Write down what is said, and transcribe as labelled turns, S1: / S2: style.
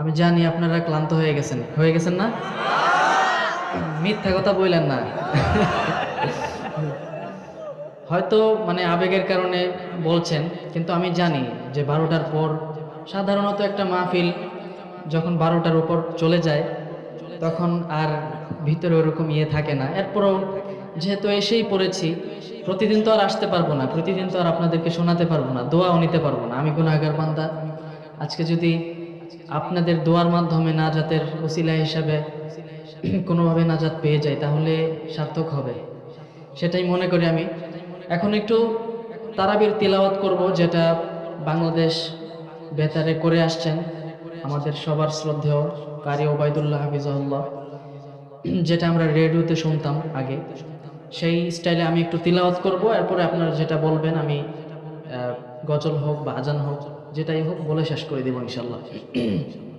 S1: আমি জানি আপনারা ক্লান্ত হয়ে গেছেন। হয়ে গেছেন না? মিথ্যা কথা বললেন না। হয়তো মানে আবেগের কারণে বলছেন, কিন্তু আমি জানি যে বারোটার পর সাধারণত একটা মাহফিল যখন বারোটার উপর চলে যায়, তখন আর ভিতরে ওরকম ইয়ে থাকে না। এরপরও যেহেতু এসেই পড়েছি, প্রতিদিন তো আর আসতে পারব না, প্রতিদিন তো আর আপনাদেরকে শোনাতে পারব না, দোয়াও নিতে পারব না। আমি কোনো আগার বান্দা। আজকে যদি আপনাদের দোয়ার মাধ্যমে নাজাতের ওসিলা হিসাবে কোনোভাবে নাজাত পেয়ে যাই তাহলে সার্থক হবে। সেটাই মনে করি আমি। এখন একটু তারাবির তিলাওয়াত করব, যেটা বাংলাদেশ বেতারে করে আসছেন আমাদের সবার শ্রদ্ধেয় কারি ওবায়দুল্লাহ হাফিজাউল্লাহ যেটা আমরা রেডিওতে শুনতাম আগে। সেই স্টাইলে আমি একটু তিলাওয়াত করব, এরপরে আপনারা যেটা বলবেন আমি গজল হোক বা আজান হোক যেটাই হোক বলে শেষ করে দেবো ইনশাল্লাহ